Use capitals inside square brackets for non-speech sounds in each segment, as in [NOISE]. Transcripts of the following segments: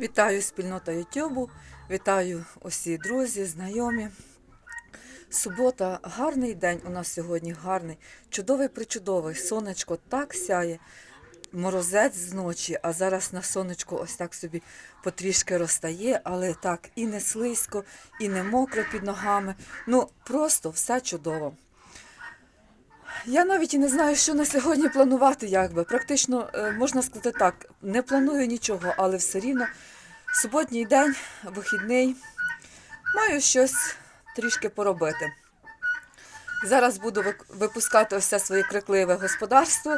Вітаю спільнота Ютубу, вітаю усі друзі, знайомі. Субота, гарний день у нас сьогодні, гарний, чудовий причудовий. Сонечко так сяє, морозець з ночі, а зараз на сонечко ось так собі потрішки розтає, але так і не слизько, і не мокро під ногами. Ну, просто все чудово. Я навіть і не знаю, що на сьогодні планувати, якби. Практично е, можна сказати так, не планую нічого, але все рівно суботній день, вихідний, маю щось трішки поробити. Зараз буду випускати це своє крикливе господарство.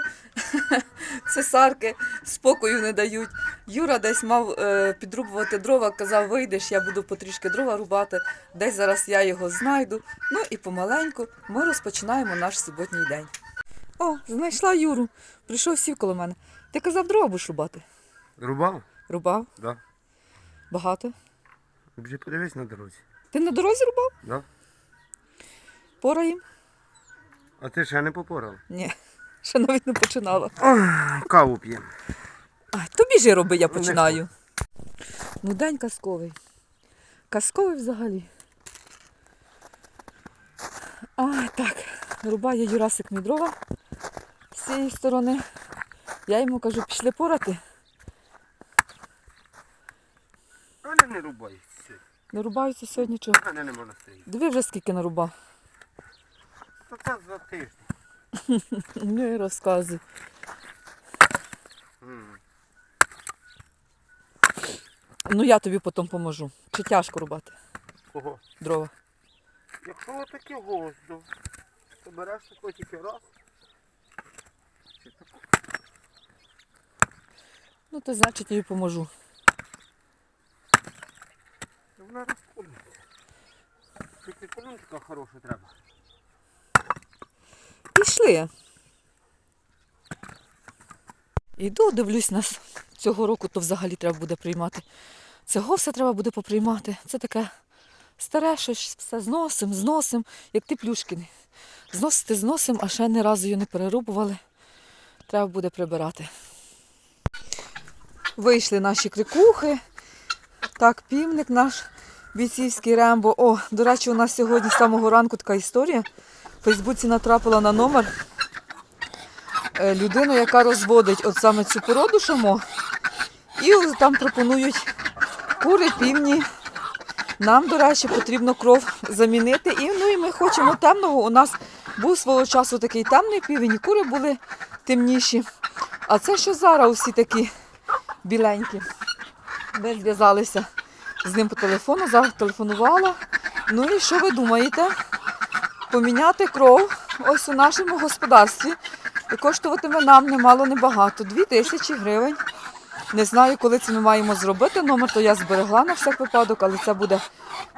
[LAUGHS] Цесарки спокою не дають. Юра десь мав е, підрубувати дрова, казав, вийдеш, я буду потрішки дрова рубати. Десь зараз я його знайду. Ну і помаленьку ми розпочинаємо наш суботній день. О, знайшла Юру. Прийшов сів коло мене. Ти казав, дрова будеш рубати. Рубав? Рубав? Да. Багато. Вже подивись на дорозі. Ти на дорозі рубав? Да. Пора їм? А ти ще не попорав? Ні, ще навіть не починала. Каву п'ємо. Тобі ж роби, я починаю. Ну, день казковий. Казковий взагалі. А, так, рубає Юрасик мій дрова з цієї сторони. Я йому кажу, пішли порати. Але не рубай. Не рубаються сьогодні чого. Мене не можна. Диви вже скільки нарубав. Та це за тиждень. Не розказуй. Ну я тобі потім поможу. Чи тяжко рубати Кого? дрова? Якщо таке гвоздо, то береш тако тільки раз. Чи тако? Ну то значить тобі поможу. Вона розколюється. Тільки колончика хороша треба. Пішли. Іду, дивлюсь нас. Цього року то взагалі треба буде приймати. Цього все треба буде поприймати. Це таке старе щось, все зносим, зносим, як ти плюшкіни. Зносити зносим, а ще ні разу її не перерубували. Треба буде прибирати. Вийшли наші крикухи. Так, півник наш бійцівський рембо. О, до речі, у нас сьогодні з самого ранку така історія. В Фейсбуці натрапила на номер е, людину, яка розводить от саме цю породу шамо. І там пропонують кури, півні. Нам, до речі, потрібно кров замінити. І, ну, і ми хочемо темного. У нас був свого часу такий темний півень, і кури були темніші. А це що зараз усі такі біленькі. Ми зв'язалися з ним по телефону, зателефонувала. Ну і що ви думаєте? Поміняти кров ось у нашому господарстві. І коштуватиме нам немало небагато. Дві тисячі гривень. Не знаю, коли це ми маємо зробити. Номер то я зберегла на всяк випадок, але це буде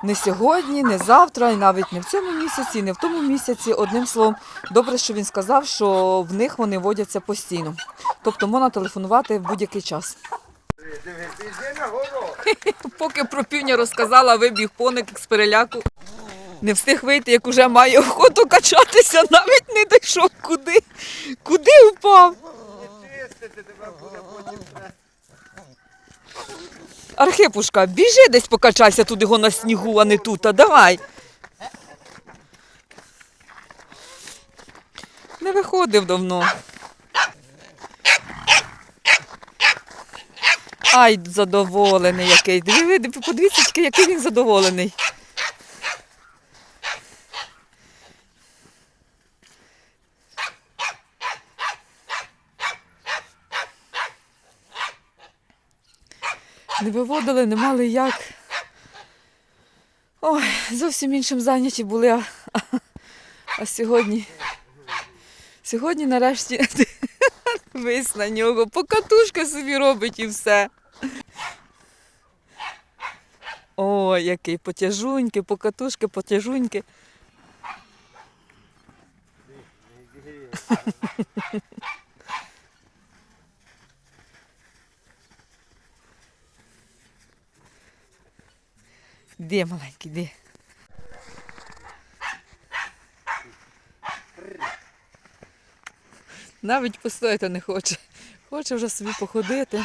не сьогодні, не завтра, і навіть не в цьому місяці, не в тому місяці. Одним словом, добре, що він сказав, що в них вони водяться постійно. Тобто можна телефонувати в будь-який час. [LAUGHS] Поки про півня розказала, вибіг поник з переляку. Не встиг вийти, як уже має охоту качатися, навіть не дійшов куди. Куди впав? Архипушка, біжи десь покачайся туди го на снігу, а не тут. А давай. Не виходив давно. Ай, задоволений який. Подивіться, який він задоволений. Не виводили, не мали як. Ой, зовсім іншим зайняті були. А, а сьогодні. Сьогодні нарешті [LAUGHS] вись на нього. Покатушка собі робить і все. Ой, який потяжуньки, покатушки, потяжуньки. [LAUGHS] Де маленький, де? Навіть постояти не хоче. Хоче вже собі походити.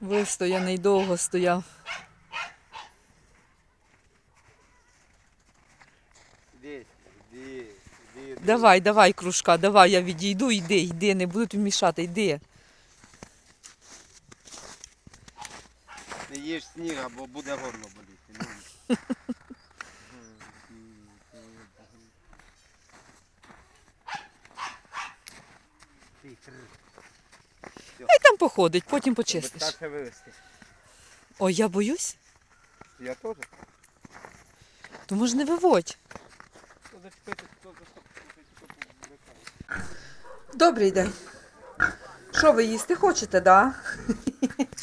Вистояний довго стояв. Іди, іди. Давай, давай, кружка, давай, я відійду, йди, йди, не буду тобі мішати, йди. Не їж сніг, або буде горло боліти. Хай там походить, потім почистиш. Вивезти. Ой, я боюсь, Я теж. то може не виводь. Хто зачепити, хто Добрий день. Що ви їсти хочете, да?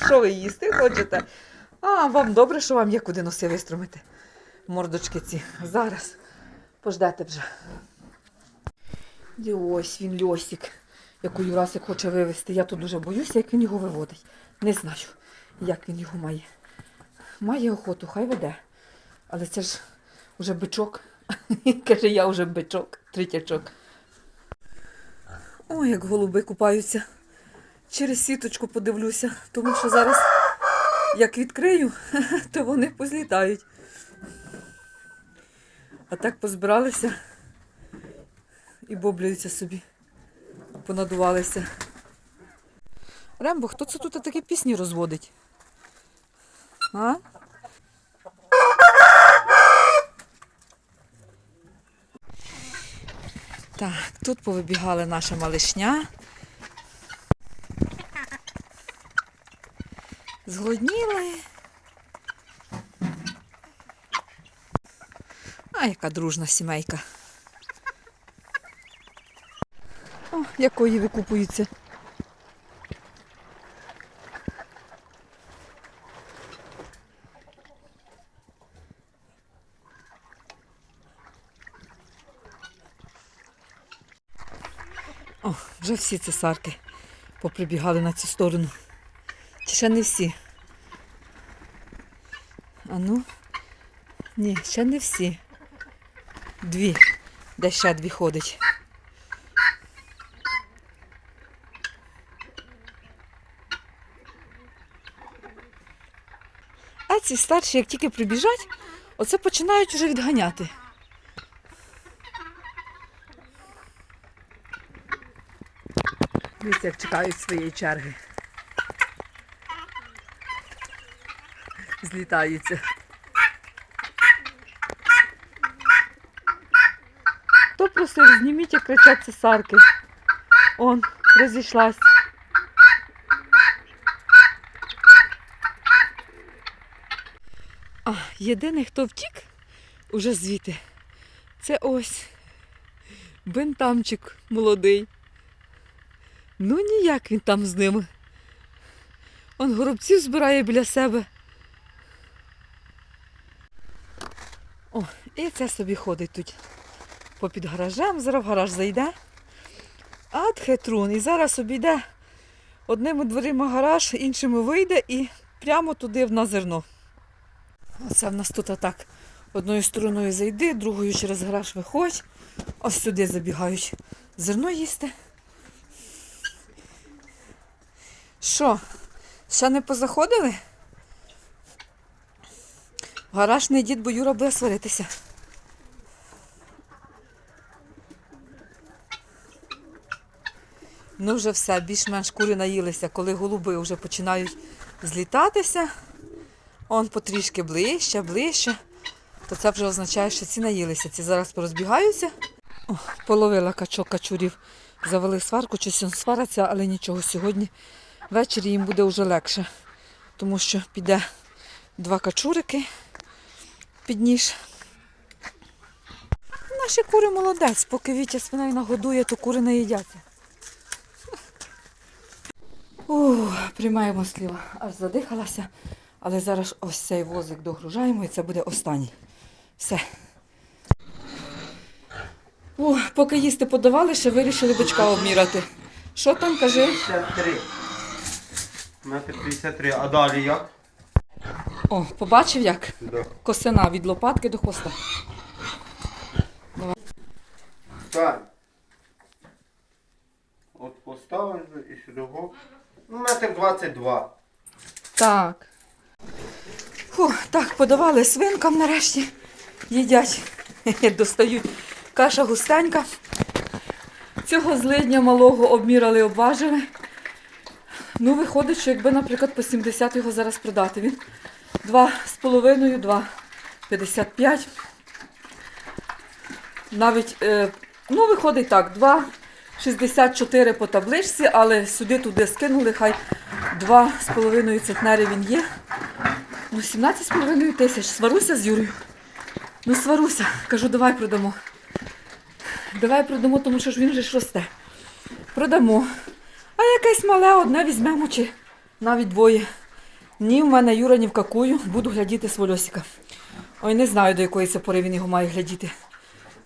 Що ви їсти хочете? А, вам добре, що вам є куди носи виструмити. Мордочки ці. Зараз. Пождете вже. І ось він льосик, яку Юрасик хоче вивезти. Я тут дуже боюся, як він його виводить. Не знаю, як він його має. Має охоту, хай веде. Але це ж уже бичок. Каже, я вже бичок, третячок. Ой, як голуби купаються. Через сіточку подивлюся, тому що зараз, як відкрию, [LAUGHS] то вони позлітають. А так позбиралися і боблюються собі, понадувалися. Рембо, хто це тут такі пісні розводить? А? Так, тут повибігала наша малишня. Зголодніли. А яка дружна сімейка. О, якої викупуються. О, вже всі цесарки поприбігали на цю сторону. Ще не всі? А ну? Ні, ще не всі. Дві. Де ще дві ходить. А ці старші, як тільки прибіжать, оце починають вже відганяти. Дивіться, як чекають своєї черги. Злітаються. Хто просив, зніміть, як кричать цесарки. Он, розійшлась. А, єдиний, хто втік уже звідти, це ось бентамчик молодий. Ну ніяк він там з ними. Он горобців збирає біля себе. О, і це собі ходить тут попід гаражем, зараз в гараж зайде. А тхетрун. І зараз обійде одними дверима гараж, іншими вийде і прямо туди на зерно. Оце в нас тут отак. Одною стороною зайди, другою через гараж виходь. Ось сюди забігають зерно їсти. Що, ще не позаходили? В гараж не йдіть, бо Юра буде сваритися. Ну вже все, більш-менш кури наїлися, коли голуби вже починають злітатися. Он потрішки ближче, ближче. То це вже означає, що ці наїлися. Ці зараз порозбігаються. О, половила качок качурів. Завели сварку, він свариться, але нічого. Сьогодні ввечері їм буде вже легше. Тому що піде два качурики під ніж. Наші кури молодець, поки Вітя свиней нагодує, то кури не їдяться. Приймаємо сліва. Аж задихалася. Але зараз ось цей возик догружаємо і це буде останній. Все. О, поки їсти подавали, ще вирішили бичка обміряти. Що там, кажи? 53. Метр 53. А далі як? О, побачив як? Да. Косина від лопатки до хвоста. Так. От поставили і сюди. Ну, метр 22. Так. Фу, так, подавали свинкам нарешті. Їдять. [LAUGHS] Достають. Каша густенька. Цього злидня малого обмірали, обважили. Ну, виходить, що якби, наприклад, по 70 його зараз продати. Він 2,5, 2,55. Навіть, е, ну, виходить так, 2,64 по табличці, але сюди-туди скинули, хай 2,5 центнери він є. Ну, 17,5 тисяч. Сваруся з Юрою. Ну, сваруся. Кажу, давай продамо. Давай продамо, тому що ж він же ж росте. Продамо. А якесь мале одне візьмемо чи навіть двоє. Ні, в мене Юра ні в какую. Буду глядіти свольосика. Ой, не знаю, до якої це пори він його має глядіти.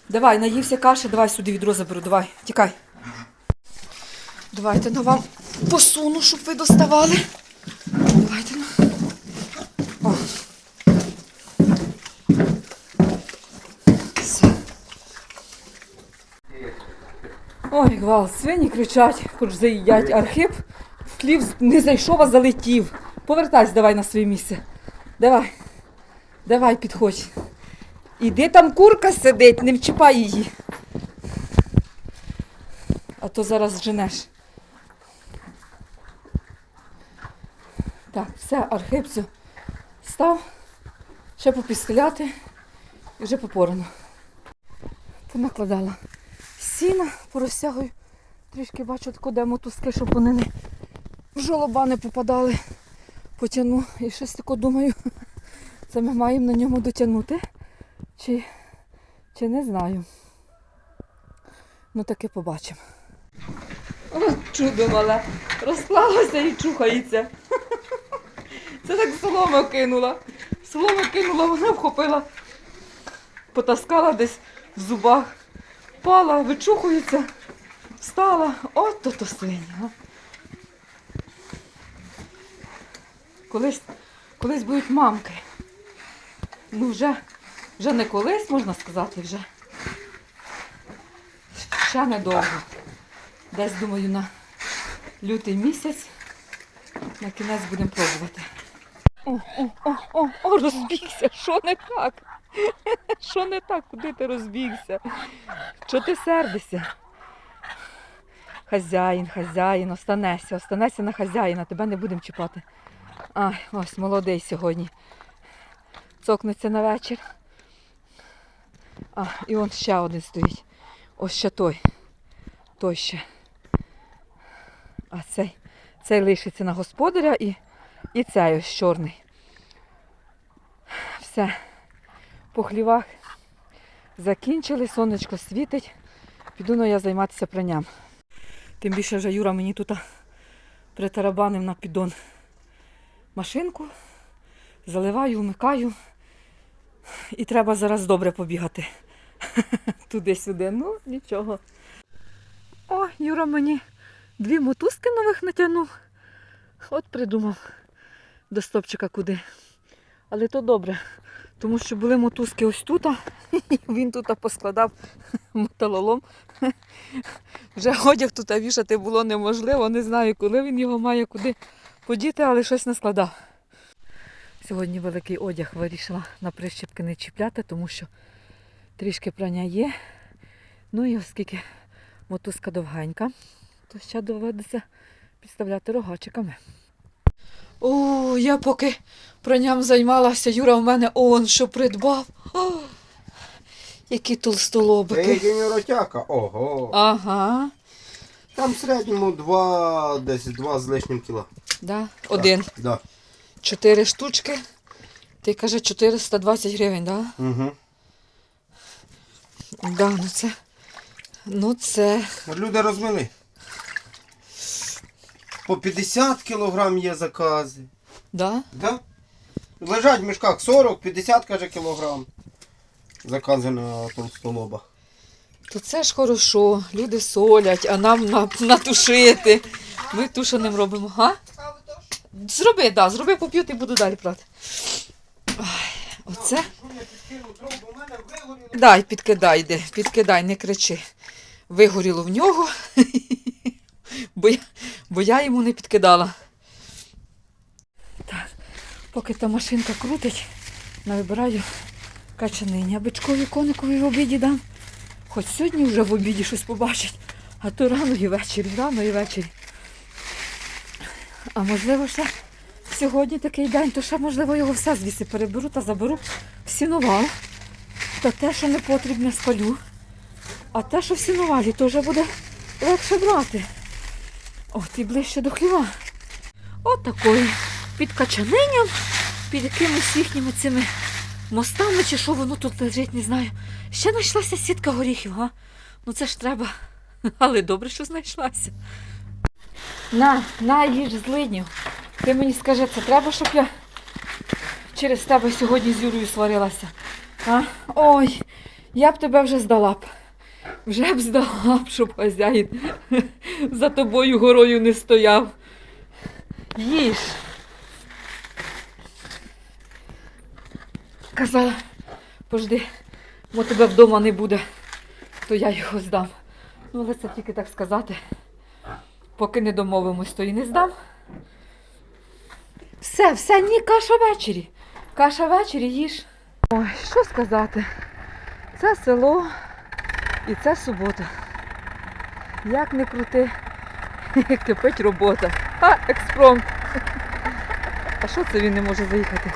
Давай, наївся каші, давай сюди відро заберу, давай, тікай. Давайте на вам посуну, щоб ви доставали. Давайте ну. О. Все. Ой, гвалт, свині кричать, хоч заїдять. Архип в хлів не зайшов, а залетів. Повертайся давай на своє місце. Давай. Давай, підходь. Іди там курка сидить, не вчіпай її. А то зараз женеш. Так, все, архипцю став, ще попістеляти і вже попорано. Понакладала сіна, порозтягую. Трішки бачу, де мотузки, щоб вони не в жолоба не попадали. Потягну і щось тако думаю. Це ми маємо на ньому дотягнути. Чи, чи не знаю. Ну таки побачимо. О, чудо мале. Розклалося і чухається. Це так солома кинула. Солома кинула, вона вхопила, потаскала десь в зубах, впала, вичухується, встала. От то то свиня. а. Колись, колись будуть мамки. Ну вже, вже не колись, можна сказати, вже. Ще недовго. Десь, думаю, на лютий місяць на кінець будемо пробувати. О, о, о, о, о, розбігся. Що не так? [LAUGHS] Що не так? Куди ти розбігся? Що ти сердишся? Хазяїн, хазяїн, останешся, останешся на хазяїна, тебе не будемо чіпати. Ай, ось молодий сьогодні. Цокнеться на вечір. А, і он ще один стоїть. Ось ще той. Той ще. А цей, цей лишиться на господаря і, і цей ось чорний. Все. По хлівах закінчили, сонечко світить. Піду ну, я займатися пранням. Тим більше вже Юра мені тут притарабанив на піддон машинку, заливаю, вмикаю. І треба зараз добре побігати. [LAUGHS] Туди-сюди. Ну, нічого. О, Юра мені дві мотузки нових натягнув. От придумав до стопчика куди. Але то добре, тому що були мотузки ось тут, а [LAUGHS] він тут поскладав [LAUGHS] металолом. Вже одяг тут вішати було неможливо. Не знаю, коли він його має куди подіти, але щось не складав. Сьогодні великий одяг вирішила на прищепки не чіпляти, тому що трішки прання є. Ну і оскільки мотузка довгенька, то ще доведеться підставляти рогачиками. О, я поки пранням займалася, Юра в мене он що придбав. О, які толстолобики. Приїдені ротяка, ого. Ага, Там в середньому два, десь два з лишнім кіла. Да, один. Да. Чотири штучки. Ти каже 420 гривень, да? Угу. Да, ну це. Ну це. От люди розвели. По 50 кілограм є закази. Да? Да? Лежать в мішках 40-50 каже кілограм. Закази на толстолобах. То це ж хорошо. Люди солять, а нам на, натушити. Ми тушеним робимо, га? Зроби, так, да, зроби поп'ю, і буду далі прати. Ой, оце. Дай, підкидай, йди, підкидай, не кричи. Вигоріло в нього, [LAUGHS] бо я, бо я йому не підкидала. Так. Поки та машинка крутить, навибираю качанині. А бичкові коникові в обіді дам. Хоч сьогодні вже в обіді щось побачить, а то рано і ввечері, рано і ввечері. А можливо, ще сьогодні такий день, то ще, можливо, його все звідси переберу та заберу в сіновал. Та те, що не потрібне, спалю. А те, що в сіновалі, то вже буде легше брати. От і ближче до хліва. От такою. Під качаниням, під якимись їхніми цими мостами, чи що воно тут лежить, не знаю. Ще знайшлася сітка горіхів, га? Ну це ж треба. [LAUGHS] Але добре, що знайшлася. На, на, їж злиднів. Ти мені скажи, це треба, щоб я через тебе сьогодні з Юрою сварилася. А? Ой, я б тебе вже здала б. Вже б здала б, щоб хазяїн [LAUGHS] за тобою горою не стояв. Їж. Казала, пожди, бо тебе вдома не буде, то я його здам. Ну, але це тільки так сказати. Поки не домовимось, то і не здам. Все, все, ні, каша ввечері. Каша ввечері їж. Ой, що сказати? Це село і це субота. Як не крути, [LAUGHS] кипить робота. А, експромт. А що це він не може заїхати?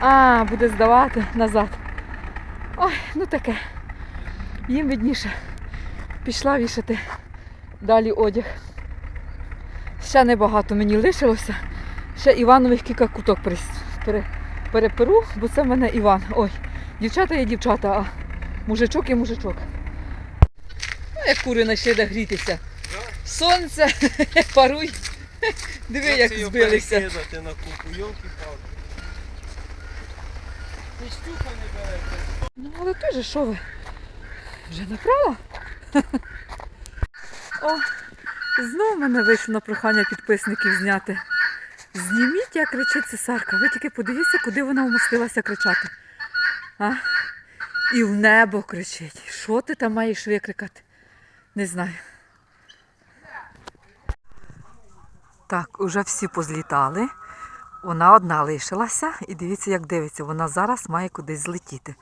А, буде здавати назад. Ой, ну таке. Їм видніше. Пішла вішати далі одяг. Ще небагато мені лишилося. Ще Іванових кілька куток переперу, бо це в мене Іван. Ой, дівчата є дівчата, а мужичок є мужичок. Ну, як кури знайшли де грітися. Сонце, [LAUGHS] паруй. Диви, як збилися. На купу, йолки-палки. Ти не берете. Ну, але ти же що ви? Вже направо? О, знову мене вийшло на прохання підписників зняти. Зніміть, як кричить цесарка. Ви тільки подивіться, куди вона вмостилася кричати. А? І в небо кричить. Що ти там маєш викрикати? Не знаю. Так, уже всі позлітали. Вона одна лишилася і дивіться, як дивиться. Вона зараз має кудись злетіти.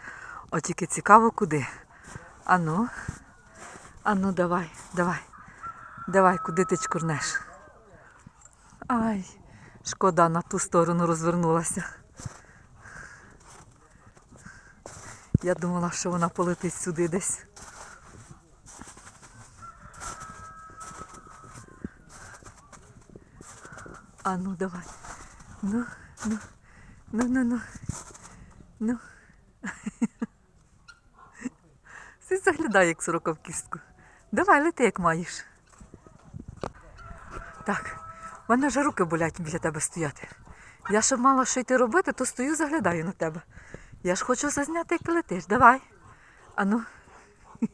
От тільки цікаво, куди. Ану, ану, давай, давай. Давай, куди ти чкурнеш? Ай, шкода, на ту сторону розвернулася. Я думала, що вона полетить сюди десь. А ну давай. Ну, ну, ну, ну, ну. Ну. Ти заглядай, як сорока в кістку. Давай, лети, як маєш. Так, в мене вже руки болять біля тебе стояти. Я щоб мала що йти робити, то стою, заглядаю на тебе. Я ж хочу зазняти, як ти летиш. Давай. Ану. [LAUGHS]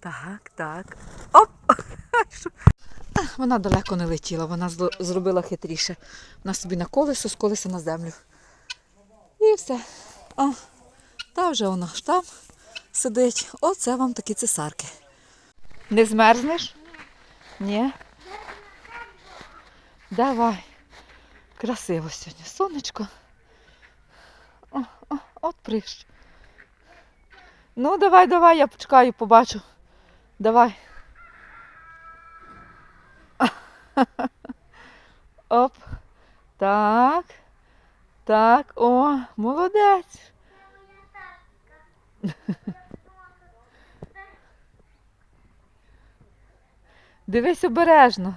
Так, так. Оп! [LAUGHS] Вона далеко не летіла, вона зробила хитріше. Вона собі на колесо, з колеса на землю. І все. О, та вже вона ж там сидить. Оце вам такі цесарки. Не змерзнеш? Ні. Давай. Красиво сьогодні. Сонечко. О, о, от прищ. Ну, давай, давай, я почекаю, побачу. Давай. [LAUGHS] Оп. Так. Так. О, молодець. [LAUGHS] Дивись обережно.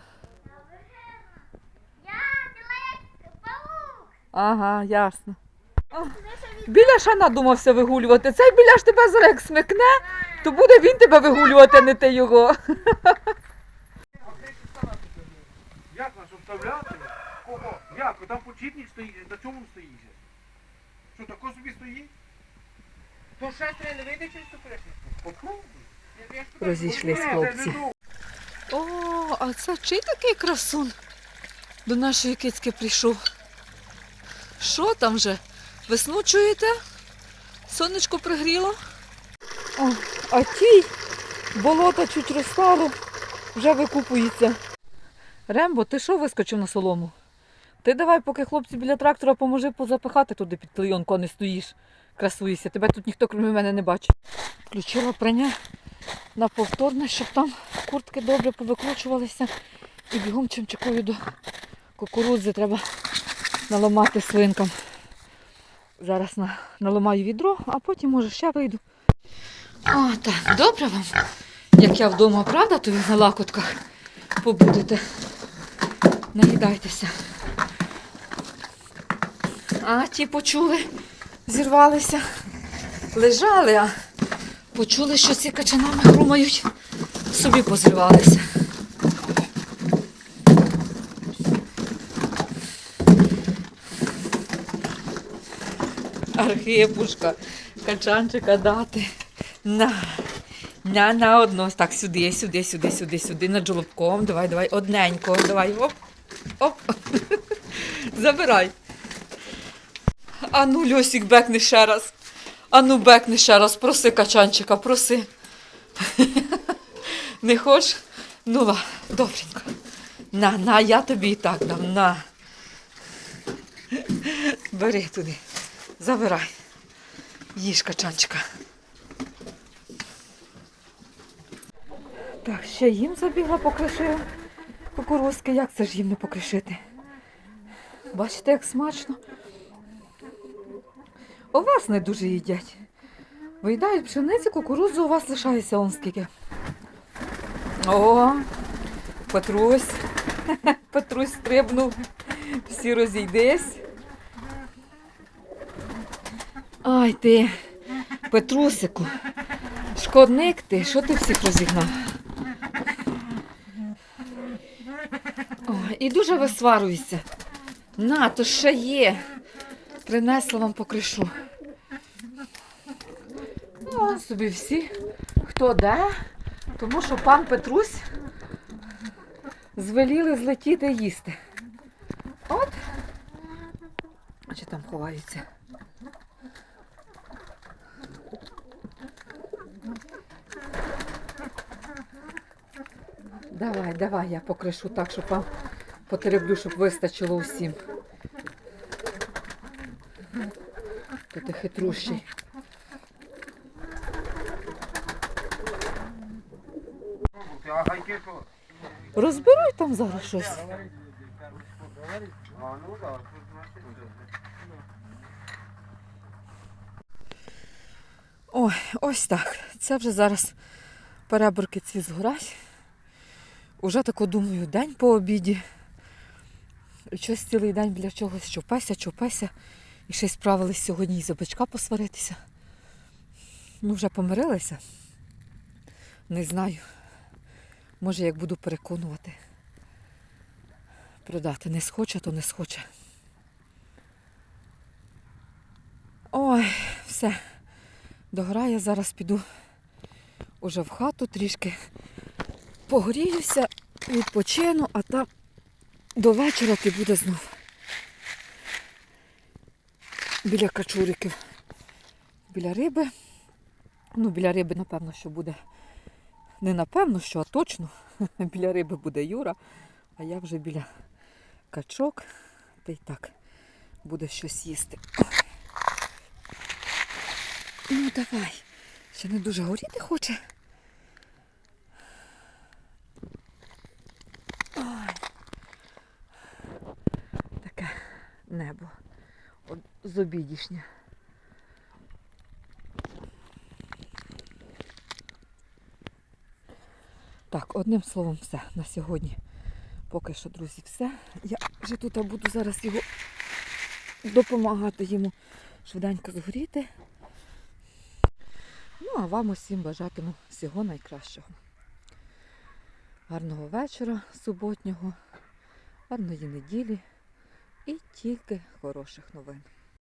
Ага, ясно. О, Біляша надумався вигулювати. Цей біляш тебе зараз як смикне, то буде він тебе вигулювати, а не ти його. Як нас обставляти? Кого? Як? Там почіпник стоїть. На чому стоїть? Що, тако собі стоїть? То шестере не вийде? Попробуй. Я- я ж тебе Розійшлись хлопці. О, а це чий такий красун до нашої кицьки прийшов? Що там вже? Весну чуєте? Сонечко пригріло? О, а тій болото чуть розстало. вже викупується. Рембо, ти що вискочив на солому? Ти давай, поки хлопці біля трактора, поможи позапихати туди під клейонку, а не стоїш, красуєшся. Тебе тут ніхто, крім мене, не бачить. Включила прання на повторне, щоб там куртки добре повикручувалися. І бігом чимчикою до кукурудзи треба наламати свинкам. Зараз на, наламаю відро, а потім, може, ще вийду. О, так, добре вам. Як я вдома, правда, то ви на лакотках побудете. Наїдайтеся. А ті почули, зірвалися, лежали, а почули, що ці качанами хрумають, собі позривалися. Архипушка, качанчика дати. На. На, на одно. Так, сюди, сюди, сюди, сюди, сюди, над жолобком. Давай, давай, одненько. Давай, оп, оп. [LAUGHS] Забирай. Ану, Льосік, бекни ще раз. Ану, бекни ще раз. Проси качанчика, проси. Не хочеш? Ну, ла, добренько. На, на, я тобі і так дам, на. Бери туди. Забирай. Їж качанчика. Так, ще їм забігла, покришила кукурузки. Як це ж їм не покришити? Бачите, як смачно. У вас не дуже їдять. Виїдають пшениці, кукурудзу у вас лишається он скільки. О, Петрусь. [LAUGHS] Петрусь стрибнув. Всі розійдись. Ай ти, Петрусику, шкодник ти, що ти всіх розігнав? О, і дуже висварюєшся. На, то ще є. Принесла вам покришу. О, собі всі, хто де, тому що пан Петрусь звеліли злетіти їсти. От. Чи там ховаються? Давай, давай, я покришу так, щоб вам потереблю, щоб вистачило усім. Ти хитрущий. Розберуй там зараз щось. Ой, ось так. Це вже зараз переборки ці згорать. Уже тако думаю, день по обіді. Щось цілий день біля чогось чупася, чупася. І ще й справились сьогодні із бичка посваритися. Ну, вже помирилися. Не знаю. Може, як буду переконувати. Продати не схоче, то не схоче. Ой, все. Дограє, зараз піду уже в хату трішки погріюся, відпочину, а там до вечора ти буде знов. Біля качуриків, біля риби. Ну, біля риби, напевно, що буде. Не напевно, що, а точно. [LAUGHS] Біля риби буде Юра, а я вже біля качок. Та й так буде щось їсти. Ну, давай. Ще не дуже горіти хоче. Ой. Таке небо. От. Так, одним словом, все на сьогодні. Поки що, друзі, все. Я вже тут буду зараз його допомагати йому швиденько згоріти. Ну, а вам усім бажатиму всього найкращого. Гарного вечора суботнього, гарної неділі і тільки хороших новин.